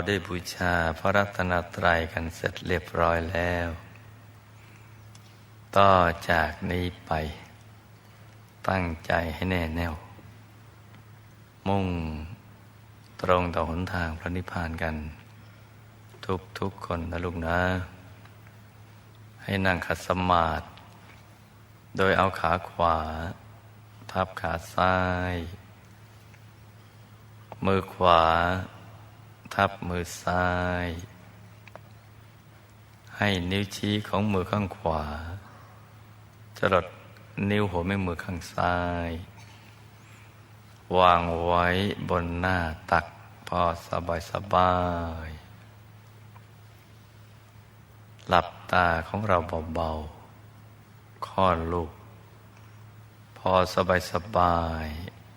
เราได้บูชาพระรัตนตรัยกันเสร็จเรียบร้อยแล้ว ต่อจากนี้ไป ตั้งใจให้แน่แน่ว มุ่งตรงต่อหนทางพระนิพพานกัน ทุกทุกคนนะลูกนะ ให้นั่งขัดสมาธิโดยเอาขาขวา ทับขาซ้าย มือขวา ทับมือซ้าย ให้นิ้วชี้ของมือข้างขวาจรดนิ้วหัวแม่มือข้างซ้าย วางไว้บนหน้าตักพอสบายสบาย หลับตาของเราเบาๆค่อนลูก พอสบายสบาย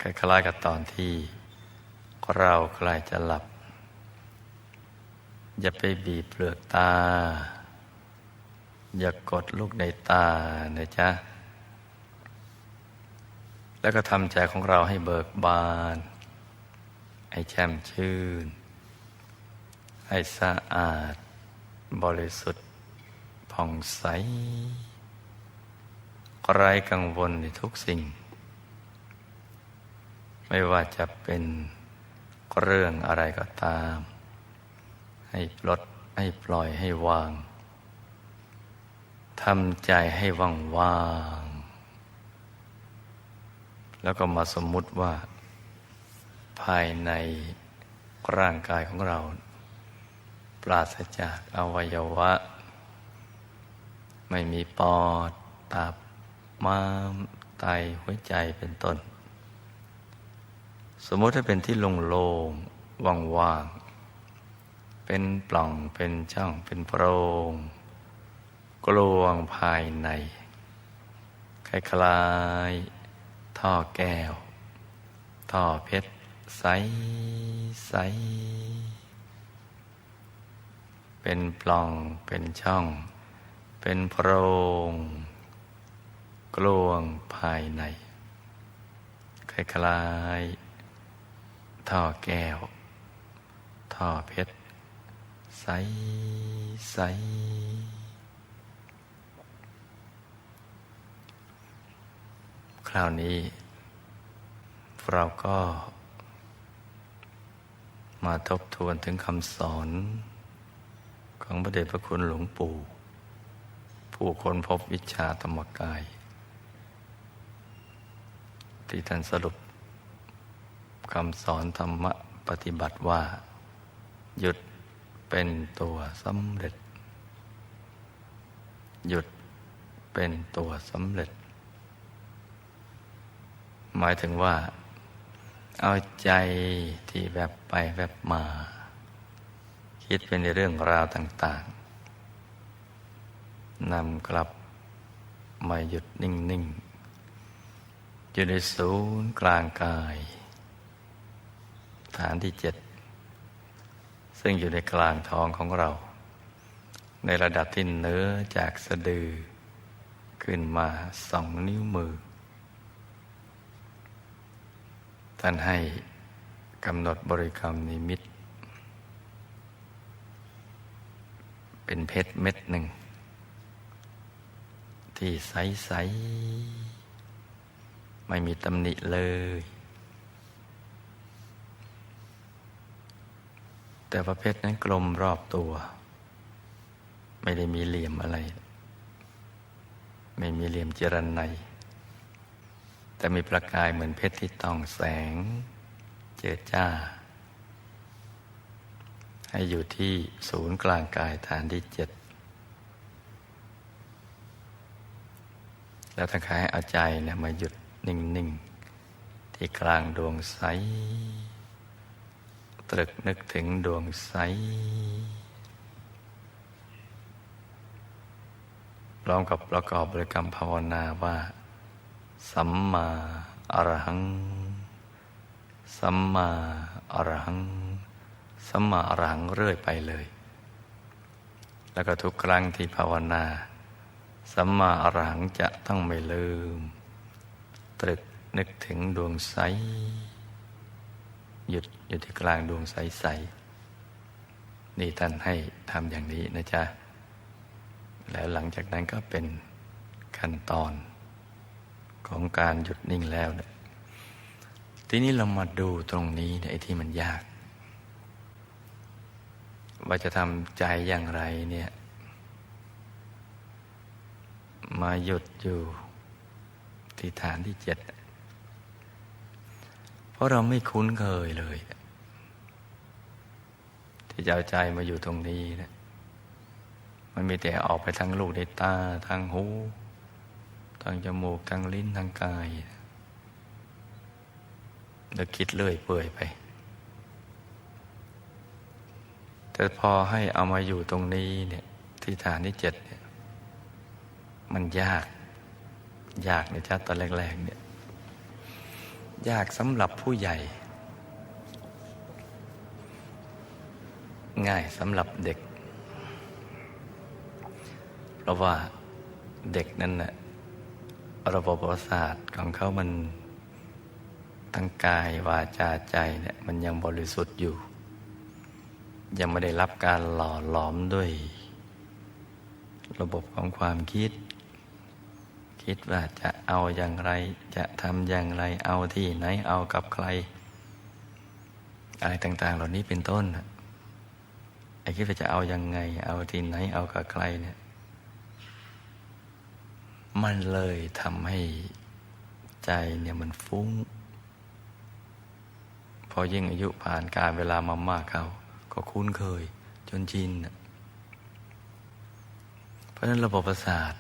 คล้ายๆกับตอนที่ เราใกล้จะหลับ อย่าไปบีบเปลือกตา อย่ากดลูกในตานะจ๊ะ แล้วก็ทำใจของเราให้เบิกบาน ให้แช่มชื่น ให้สะอาด บริสุทธิ์ผ่องใสไร้กังวลในทุกสิ่ง ไม่ว่าจะเป็นเรื่องอะไรก็ตาม ให้ปลดให้ปล่อยให้วางทำใจให้ว่างว่างแล้วก็มาสมมุติว่า ภายในร่างกายของเรา ปราศจากอวัยวะ ไม่มีปอด ตับ ม้าม ไต หัวใจเป็นต้น สมมติถ้าเป็นที่โล่งๆว่างๆ เป็นปล่องเป็นช่องเป็นโพรงกลวงภายใน คล้ายๆท่อแก้ว ท่อเพชร ใสใสเป็นปล่องเป็นช่อง เป็นโพรงกลวงภายใน คล้ายๆท่อแก้ว ท่อเพชร ใสใสคราวนี้ เราก็มาทบทวนถึงคำสอน ของพระเดชพระคุณหลวงปู่ ผู้คนพบวิชาธรรมกาย ที่ท่านสรุปคำสอนธรรมะปฏิบัติว่า หยุด เป็นตัวสำเร็จ หยุดเป็นตัวสำเร็จ หมายถึงว่า เอาใจที่แวบไปแวบมา คิดเป็นในเรื่องราวต่าง ๆนำกลับมาหยุดนิ่ง ๆ อยู่ในศูนย์กลางกาย ฐานที่เจ็ด ซึ่งอยู่ในกลางท้องของเรา ในระดับที่เนื้อจากสะดือ ขึ้นมาสองนิ้วมือ ท่านให้กำหนดบริกรรมนิมิต เป็นเพชรเม็ดหนึ่ง ที่ใส ๆ ไม่มีตำหนิเลย แต่ประเภทนั้นกลมรอบตัว ไม่ได้มีเหลี่ยมอะไร ไม่มีเหลี่ยมเจรันในแต่มีประกายเหมือนเพชรที่ต้องแสง เจิดจ้า ให้อยู่ที่ศูนย์กลางกายฐานที่เจ็ดแล้วทั้งขายเอาใจนี่ยมาหยุดนิ่ง ๆ ที่กลางดวงใส ตรึกนึกถึงดวงใสพร้อมกับประกอบบริกรรมภาวนาว่า สัมมาอรหัง สัมมาอรหัง สัมมาอรหังเรื่อยไปเลย แล้วก็ทุกครั้งที่ภาวนา สัมมาอรหังจะต้องไม่ลืม ตรึกนึกถึงดวงใส หยุดอยู่ที่กลางดวงใสๆนี่ท่านให้ทำอย่างนี้นะจ๊ะ แล้วหลังจากนั้นก็เป็นขั้นตอนของการหยุดนิ่งแล้วเนี่ยทีนี้เรามาดูตรงนี้ไอ้ที่มันยาก ว่าจะทำใจอย่างไรเนี่ย มาหยุดอยู่ที่ฐานที่เจ็ด ราะเราไม่คุ้นเคยเลย ที่จะเอาใจมาอยู่ตรงนี้นะมันมีแต่ออกไปทางลูกในตา ทางหู ทางจมูก ทางลิ้น ทางกาย แล้วคิดเลื่อยเปื่อยไป แต่พอให้เอามาอยู่ตรงนี้เนี่ยที่ฐานที่เจ็ดเนี่ย มันยาก ยากในชัดตอนแรกๆเนี่ย ยากสำหรับผู้ใหญ่ ง่ายสำหรับเด็ก เพราะว่าเด็กนั้นนะระบบประสาทของเขามันทั้งกายวาจาใจเนี่ยมันยังบริสุทธิ์อยู่ ยังไม่ได้รับการหล่อหลอมด้วย ระบบของความคิด คิดว่าจะเอาอย่างไร จะทำอย่างไร เอาที่ไหน เอากับใคร อะไรต่าง ๆ เหล่านี้เป็นต้นไอ้คิดว่าจะเอายังไง เอาที่ไหน เอากับใครเนี่ย มันเลยทำให้ใจเนี่ยมันฟุ้ง พอยิ่งอายุผ่านการเวลามามากเขาก็คุ้นเคย จนชิน เพราะฉะนั้นระบบประสาท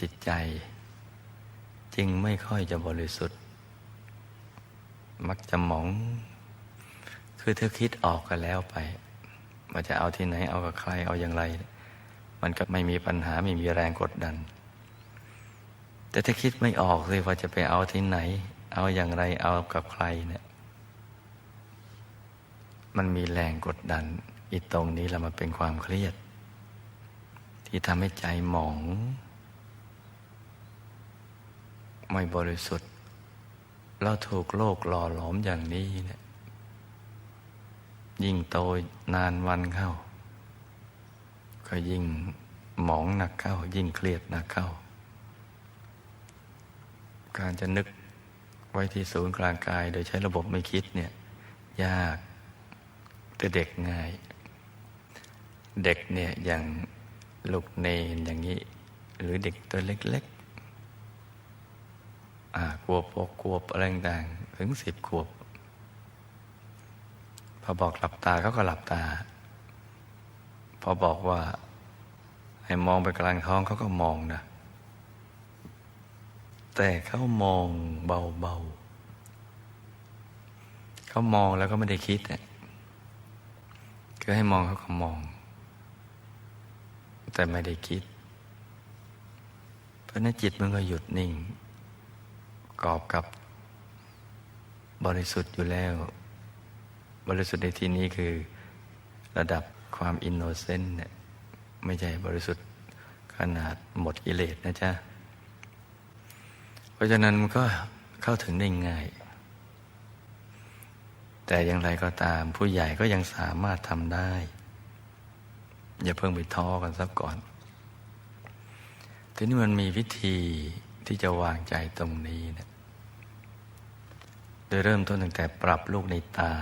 จิตใจ จึงไม่ค่อยจะบริสุทธิ์ มักจะหมอง คือเธอคิดออกกันแล้วไปว่าจะเอาที่ไหนเอากับใครเอาอย่างไร มันก็ไม่มีปัญหาไม่มีแรงกดดัน แต่ถ้าคิดไม่ออกเลยว่าจะไปเอาที่ไหน เอาอย่างไรเอากับใครเนี่ยมันมีแรงกดดันอีตรงนี้แล้วมันเป็นความเครียด ที่ทำให้ใจหมอง ไม่บริสุทธิ์ เราถูกโลกหล่อหลอมอย่างนี้เนี่ยยิ่งโตนานวันเข้า ก็ยิ่งหมองหนักเข้า ยิ่งเครียดหนักเข้า การจะนึกไว้ที่ศูนย์กลางกาย โดยใช้ระบบไม่คิดเนี่ย ยากแต่เด็กง่าย เด็กเนี่ยอย่างลูกเนนอย่างนี้ หรือเด็กตัวเล็ก อ่ากลัวปกกลัวอะไรต่างถึงสิบขวบ พอบอกหลับตาเขาก็หลับตา พอบอกว่า ให้มองไปกลางท้องเขาก็มองนะ แต่เขามองเบาๆเขามองแล้วก็ไม่ได้คิดเนี่ยคือให้มองเขาก็มอง แต่ไม่ได้คิด เพราะนั้นจิตมันก็หยุดนิ่ง กอบกับบริสุทธิ์อยู่แล้ว บริสุทธิ์ในที่นี้คือระดับความอินโนเซนต์เนี่ยไม่ใช่บริสุทธิ์ขนาดหมดกิเลสนะจ๊ะ เพราะฉะนั้นมันก็เข้าถึงได้ง่าย แต่อย่างไรก็ตามผู้ใหญ่ก็ยังสามารถทำได้ อย่าเพิ่งไปท้อกันสักก่อน ทีนี้มันมีวิธีที่จะวางใจตรงนี้เนะ ดยเริ่มต้นตั้งแต่ปรับลูกในตา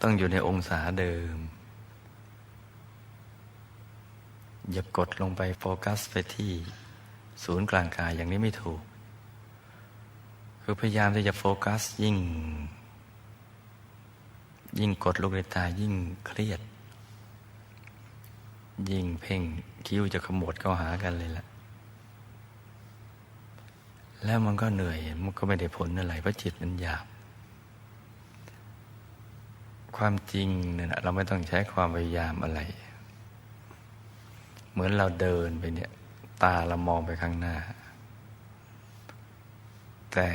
ต้องอยู่ในองศาเดิม อย่ากดลงไปโฟกัสไปที่ศูนย์กลางกายอย่างนี้ไม่ถูก คือพยายามที่จะโฟกัสยิ่ง ยิ่งกดลูกในตายิ่งเครียด ยิ่งเพ่งคิ้วจะขมวดเข้าหากันเลยล่ะ แล้วมันก็เหนื่อย มันก็ไม่ได้ผลอะไรเพราะจิตมันหยาบ ความจริงเนี่ยเราไม่ต้องใช้ความพยายามอะไร เหมือนเราเดินไปเนี่ย ตาเรามองไปข้างหน้า แต่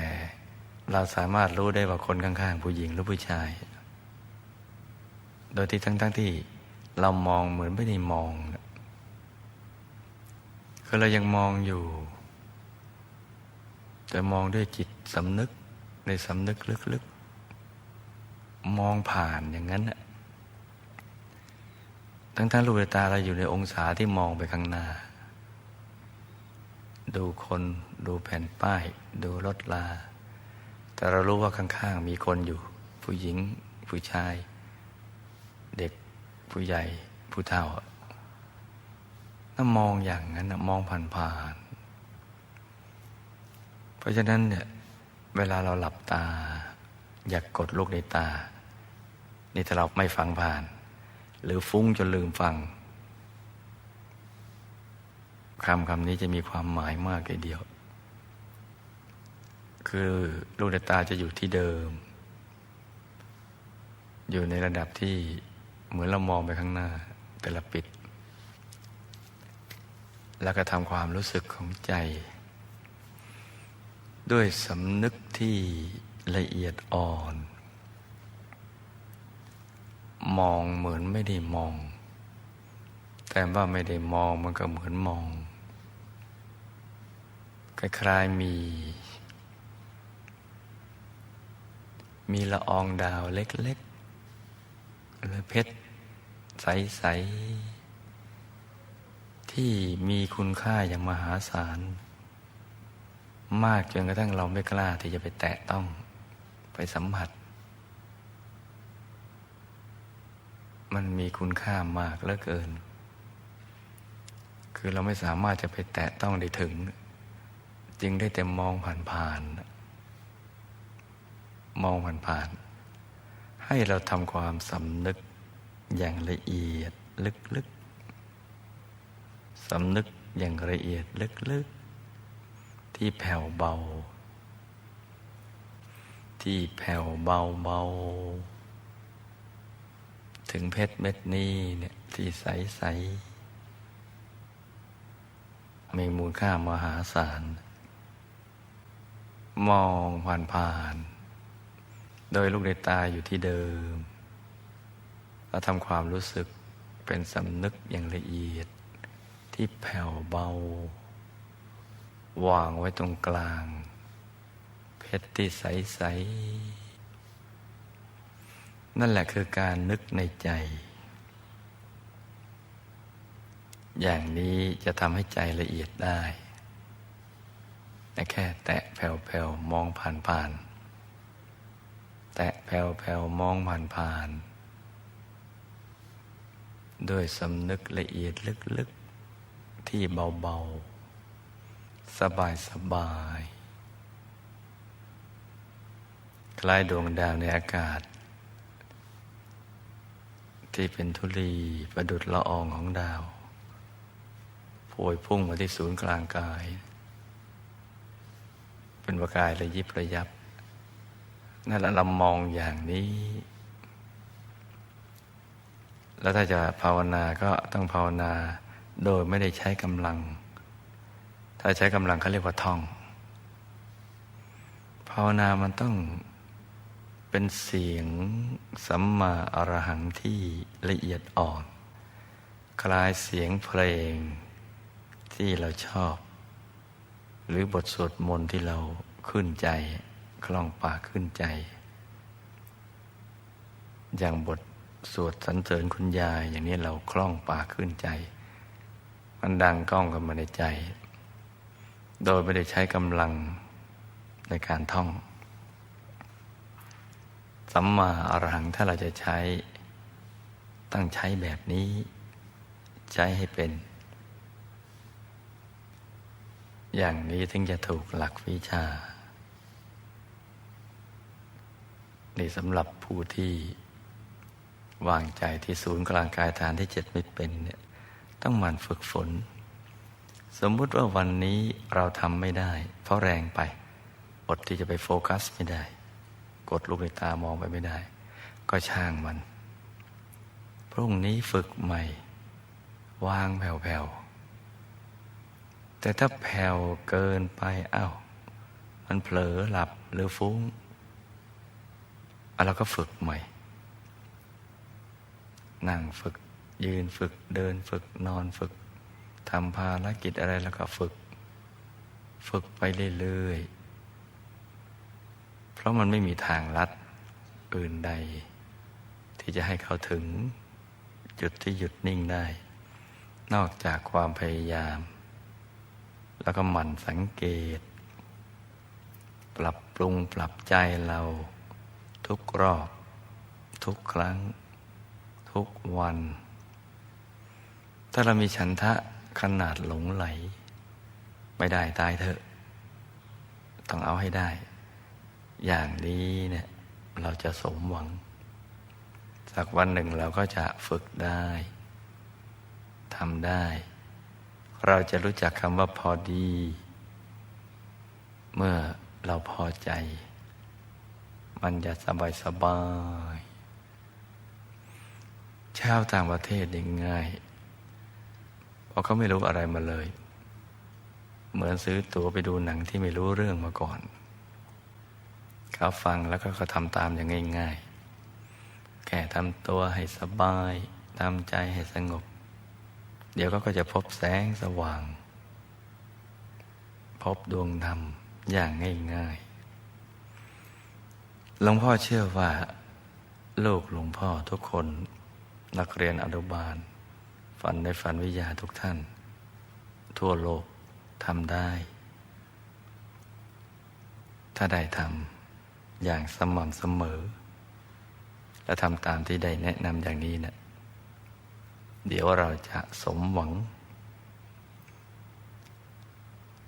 เราสามารถรู้ได้ว่าคนข้าง ๆ ผู้หญิงหรือผู้ชาย โดยที่ทั้งๆทที่เรามองเหมือนไม่ได้มองคือเรายังมองอยู่ แต่มองด้วยจิตสำนึกในสำนึกลึกๆ มองผ่านอย่างนั้นน่ะทั้งๆลูกตาเราอยู่ในองศาที่มองไปข้างหน้า ดูคนดูแผ่นป้าย ดูรถลา แต่เรารู้ว่าข้างๆมีคนอยู่ ผู้หญิง ผู้ชาย เด็กผู้ใหญ่ผู้เฒ่าถ้ามองอย่างนั้นมองผ่านๆ เพราะฉะนั้นเนี่ยเวลาเราหลับตา อยากกดลูกในตา นี่ถ้าเราไม่ฟังผ่าน หรือฟุ้งจนลืมฟังคำคำนี้จะมีความหมายมากเลยเดียว คือลูกในตาจะอยู่ที่เดิม อยู่ในระดับที่เหมือนเรามองไปข้างหน้า แต่ละปิด แล้วก็ทำความรู้สึกของใจ ด้วยสำนึกที่ละเอียดอ่อน มองเหมือนไม่ได้มอง แต่ว่าไม่ได้มองมันก็เหมือนมองคล้ายๆมี มีละอองดาวเล็กๆหรือเพชรใส ๆ ที่มีคุณค่าอย่างมหาศาล มากจนกระทั่งเราไม่กล้าที่จะไปแตะต้องไปสัมผัส มันมีคุณค่ามากเหลือเกิน คือเราไม่สามารถจะไปแตะต้องได้ถึง จึงได้แต่มองผ่านๆมองผ่านๆให้เราทำความสำนึกอย่างละเอียดลึกๆสำนึกอย่างละเอียดลึกๆ ที่แผ่วเบา ที่แผ่วเบาเบา ถึงเพชรเม็ดนี้เนี่ยที่ใสใสมีมูลค่ามหาศาล มองผ่านผ่านๆโดยลูกในตาอยู่ที่เดิม เราทำความรู้สึกเป็นสำนึกอย่างละเอียดที่แผ่วเบา วางไว้ตรงกลาง เพชรที่ใส ๆ นั่นแหละคือการนึกในใจ อย่างนี้จะทำให้ใจละเอียดได้แต่แค่แตะแผ่วๆมองผ่านๆแตะแผ่วๆมองผ่านๆด้วยสำนึกละเอียดลึกๆ ที่เบา ๆสบายๆคล้ายดวงดาวในอากาศ ที่เป็นธุลีประดุดละอองของดาวโพยพุ่งมาที่ศูนย์กลางกาย เป็นประกายระยิบระยับนั่นแหละเรามองอย่างนี้ แล้วถ้าจะภาวนาก็ต้องภาวนาโดยไม่ได้ใช้กำลัง ถ้าใช้กำลังเขาเรียกว่าท่อง ภาวนามันต้องเป็นเสียงสัมมาอรหังที่ละเอียดอ่อน คลายเสียงเพลงที่เราชอบ หรือบทสวดมนต์ที่เราขึ้นใจ คล่องปากขึ้นใจ อย่างบทสวดสรรเสริญคุณยายอย่างนี้เราคล่องปากขึ้นใจ มันดังก้องกันมาในใจ โดยไม่ได้ใช้กำลังในการท่อง สัมมาอรหังถ้าเราจะใช้ต้องใช้แบบนี้ ใช้ให้เป็น อย่างนี้ถึงจะถูกหลักวิชานี่สำหรับผู้ที่วางใจที่ศูนย์กลางกายฐานที่เจ็ดไม่เป็นเนี่ยต้องหมั่นฝึกฝน สมมุติว่าวันนี้เราทำไม่ได้ เพราะแรงไป อดที่จะไปโฟกัสไม่ได้ กดลูกในตามองไปไม่ได้ ก็ช่างมัน พรุ่งนี้ฝึกใหม่ วางแผ่วๆ แต่ถ้าแผ่วเกินไปอ้าวมันเผลอหลับหรือฟุ้งอะเราก็ฝึกใหม่ นั่งฝึกยืนฝึกเดินฝึกนอนฝึก ทำภารกิจอะไรแล้วก็ฝึก ฝึกไปเรื่อยๆ เพราะมันไม่มีทางลัดอื่นใด ที่จะให้เขาถึงจุดที่หยุดนิ่งได้ นอกจากความพยายาม แล้วก็หมั่นสังเกต ปรับปรุงปรับใจเรา ทุกรอบ ทุกครั้ง ทุกวัน ถ้าเรามีฉันทะ ขนาดหลงไหล ไม่ได้ตายเถอะ ต้องเอาให้ได้ อย่างนี้เนี่ย เราจะสมหวัง สักวันหนึ่งเราก็จะฝึกได้ทำได้ เราจะรู้จักคำว่าพอดี เมื่อเราพอใจ มันจะสบายสบายชาวต่างประเทศยังง่าย ราะเขาไม่รู้อะไรมาเลย เหมือนซื้อตั๋วไปดูหนังที่ไม่รู้เรื่องมาก่อน เขาฟังแล้วก็เขาทำตามอย่างง่าย ๆ แค่ทำตัวให้สบายทำใจให้สงบ เดี๋ยวก็จะพบแสงสว่าง พบดวงธรรมอย่างง่ายๆหลวงพ่อเชื่อว่า ลูกหลวงพ่อทุกคน นักเรียนอนุบาล ฝันในฝันวิทยาทุกท่าน ทั่วโลกทำได้ ถ้าได้ทำอย่างสม่ำเสมอ และทำตามที่ได้แนะนำอย่างนี้นะเดี๋ยวเราจะสมหวัง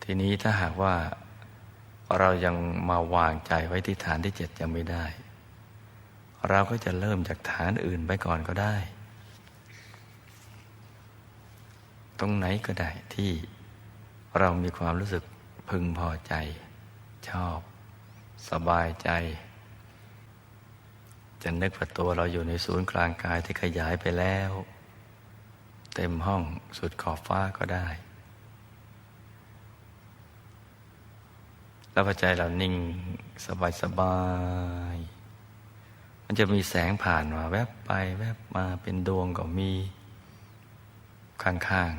ทีนี้ถ้าหากว่าเรายังมาวางใจไว้ที่ฐานที่เจ็ดยังไม่ได้ เราก็จะเริ่มจากฐานอื่นไปก่อนก็ได้ ตรงไหนก็ได้ที่เรามีความรู้สึกพึงพอใจ ชอบ สบายใจ จะนึกว่าตัวเราอยู่ในศูนย์กลางกายที่ขยายไปแล้ว เต็มห้องสุดขอบฟ้าก็ได้ แล้วพอใจเรานิ่งสบายสบาย มันจะมีแสงผ่านมา แวบไปแวบมาเป็นดวงก็มี ข้างข้าง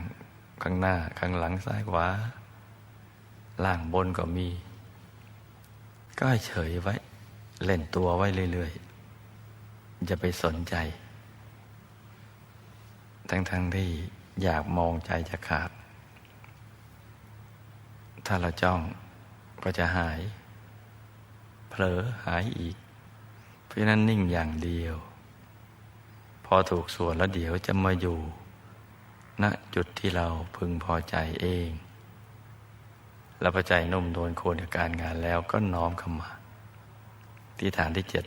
ข้างหน้า ข้างหลังซ้ายขวาล่างบนก็มี ก็เฉยไว้ เล่นตัวไว้เรื่อยๆจะไปสนใจ ทั้งๆทที่อยากมองใจจะขาด ถ้าเราจ้องก็จะหาย เผลอหายอีก เพราะนั้นนิ่งอย่างเดียว พอถูกส่วนแล้วเดี๋ยวจะมาอยู่ ณจุดที่เราพึงพอใจเองแล้วพอใจนุ่มโดนโคนกับการงานแล้วก็น้อมเข้ามา ที่ฐานที่เจ็ด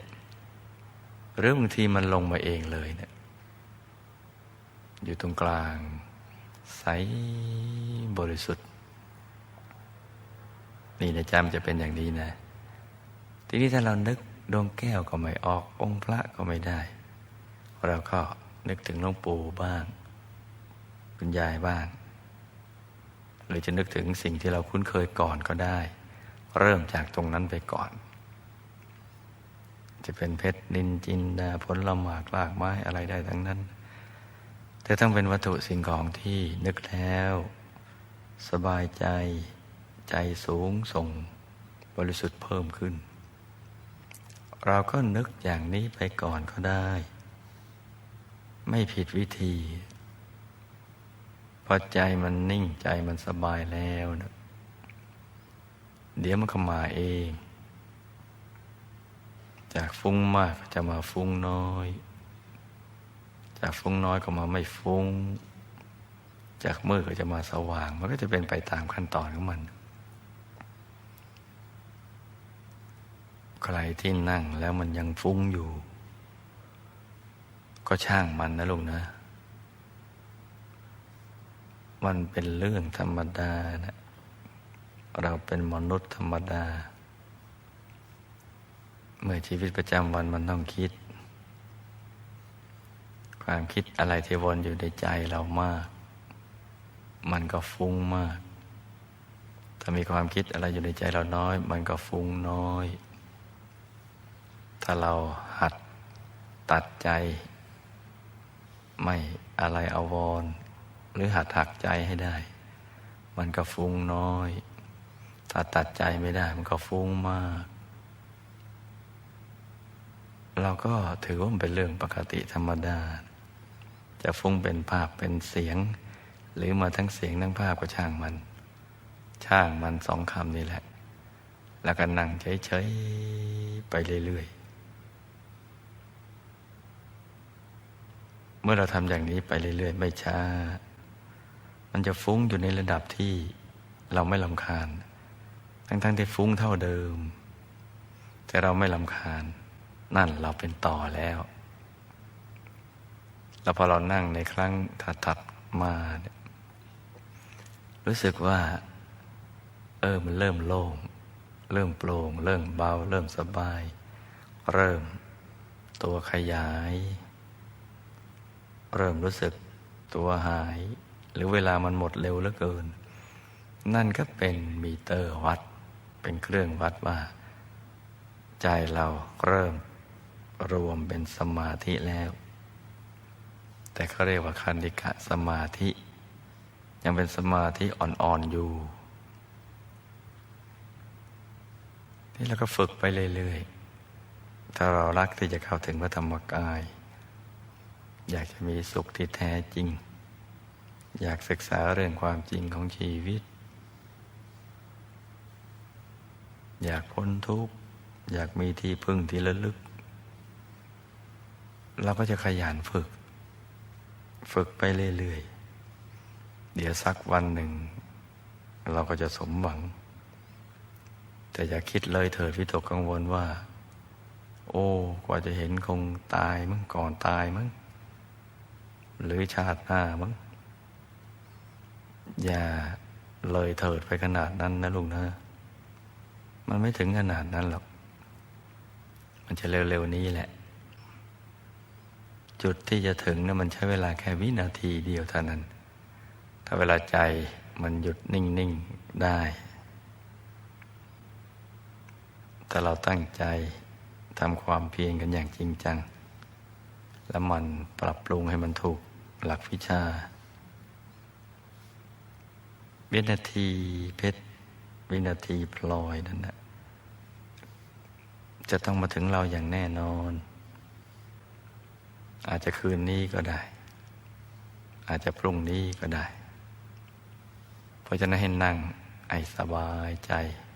หรือบางทีมันลงมาเองเลยเนะี่ยอยู่ตรงกลาง ใสบริสุทธิ์ นี่นะจ๊ะมันจะเป็นอย่างนี้นะ ทีนี้ถ้าเรานึกดวงแก้วก็ไม่ออก องค์พระก็ไม่ได้ เราก็นึกถึงหลวงปู่บ้าง คุณยายบ้าง หรือจะนึกถึงสิ่งที่เราคุ้นเคยก่อนก็ได้ เริ่มจากตรงนั้นไปก่อน จะเป็นเพชรนินจินดาผลละหมากลากไม้อะไรได้ทั้งนั้น แต่ต้องเป็นวัตถุสิ่งของที่นึกแล้ว สบายใจใจสูงส่งบริสุทธิ์เพิ่มขึ้น เราก็นึกอย่างนี้ไปก่อนก็ได้ ไม่ผิดวิธี พอใจมันนิ่งใจมันสบายแล้วนะเดี๋ยวมันก็มาเอง จากฟุ้งมากก็จะมาฟุ้งน้อย จากฟุ้งน้อยก็มาไม่ฟุ้ง จากมืดก็จะมาสว่าง มันก็จะเป็นไปตามขั้นตอนของมัน ใครที่นั่งแล้วมันยังฟุ้งอยู่ ก็ช่างมันนะลุงนะ มันเป็นเรื่องธรรมดานะเราเป็นมนุษย์ธรรมดา เมื่อชีวิตประจำวันมันต้องคิด ความคิดอะไรที่วนอยู่ในใจเรามาก มันก็ฟุ้งมาก ถ้ามีความคิดอะไรอยู่ในใจเราน้อย มันก็ฟุ้งน้อย ถ้าเราหัดตัดใจ ไม่อะไรอาวรณ์ หรือหัดหักใจให้ได้ มันก็ฟุ้งน้อย ถ้าตัดใจไม่ได้ มันก็ฟุ้งมาก เราก็ถือว่ามันเป็นเรื่องปกติธรรมดา จะฟุ้งเป็นภาพเป็นเสียง หรือมาทั้งเสียงทั้งภาพก็ช่างมัน ช่างมันสองคำนี่แหละ แล้วก็นั่งเฉยๆไปเรื่อยๆเมื่อเราทำอย่างนี้ไปเรื่อย ๆ ไม่ช้า มันจะฟุ้งอยู่ในระดับที่เราไม่ลำคาญ ทั้งๆที่ฟุ้งเท่าเดิม แต่เราไม่ลำคาญ นั่นเราเป็นต่อแล้ว แล้วพอเรานั่งในครั้งถัดๆมาเนี่ยรู้สึกว่า เออมันเริ่มโล่ง เริ่มโปร่ง เริ่มเบา เริ่มสบาย เริ่มตัวขยาย เริ่มรู้สึกตัวหาย หรือเวลามันหมดเร็วเหลือเกิน นั่นก็เป็นมีเตอร์วัด เป็นเครื่องวัดว่า ใจเราเริ่มรวมเป็นสมาธิแล้ว แต่เขาเรียกว่าคันธิกะสมาธิ ยังเป็นสมาธิอ่อนๆอยู่นี่เราก็ฝึกไปเรื่อยๆ ถ้าเรารักที่จะเข้าถึงพระธรรมกาย อยากจะมีสุขที่แท้จริง อยากศึกษาเรื่องความจริงของชีวิต อยากพ้นทุกข์ อยากมีที่พึ่งที่ระลึก เราก็จะขยันฝึก ฝึกไปเรื่อยๆ เดี๋ยวสักวันหนึ่ง เราก็จะสมหวัง แต่อย่าคิดเลยเถิดวิตกกังวลว่า โอ้ กว่าจะเห็นคงตายมั้งก่อนตายมั้งหรือชาติหน้ามั้ง อย่าเลยเถิดไปขนาดนั้นนะลุงนะ มันไม่ถึงขนาดนั้นหรอก มันจะเร็วๆนี้แหละ จุดที่จะถึงนะมันใช้เวลาแค่วินาทีเดียวเท่านั้น ถ้าเวลาใจมันหยุดนิ่ง ๆ ได้ แต่เราตั้งใจทำความเพียรกันอย่างจริงจัง แล้วมันปรับปรุงให้มันถูกหลักวิชา วินาทีเพชรวินาทีพลอยนั่นนะจะต้องมาถึงเราอย่างแน่นอน อาจจะคืนนี้ก็ได้ อาจจะพรุ่งนี้ก็ได้ เพราะฉะนั้นให้นั่งไอสบายใจ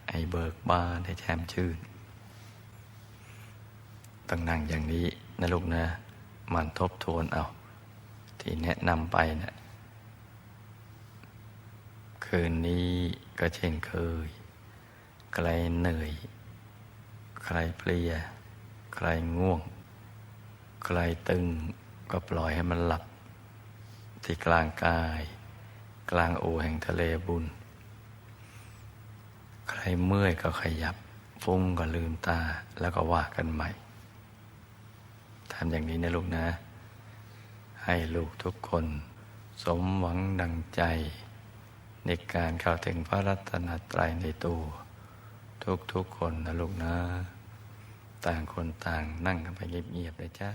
ไอเบิกบานให้แช่มชื่น ต้องนั่งอย่างนี้นะลูกนะ มันทบทวนเอา ที่แนะนำไปนะ คืนนี้ก็เช่นเคย ใครเหนื่อย ใครเพลีย ใครง่วง ใครตึงก็ปล่อยให้มันหลับ ที่กลางกาย กลางโอแห่งทะเลบุญ ใครเมื่อยก็ขยับ ฟุ้งก็ลืมตาแล้วก็ว่ากันใหม่ทำอย่างนี้นะลูกนะ ให้ลูกทุกคน สมหวังดังใจ ในการเข้าถึงพระรัตนตรัยในตัวทุกๆคนนะลูกนะ ต่างคนต่างนั่งกันไปเงียบๆเลยจ้า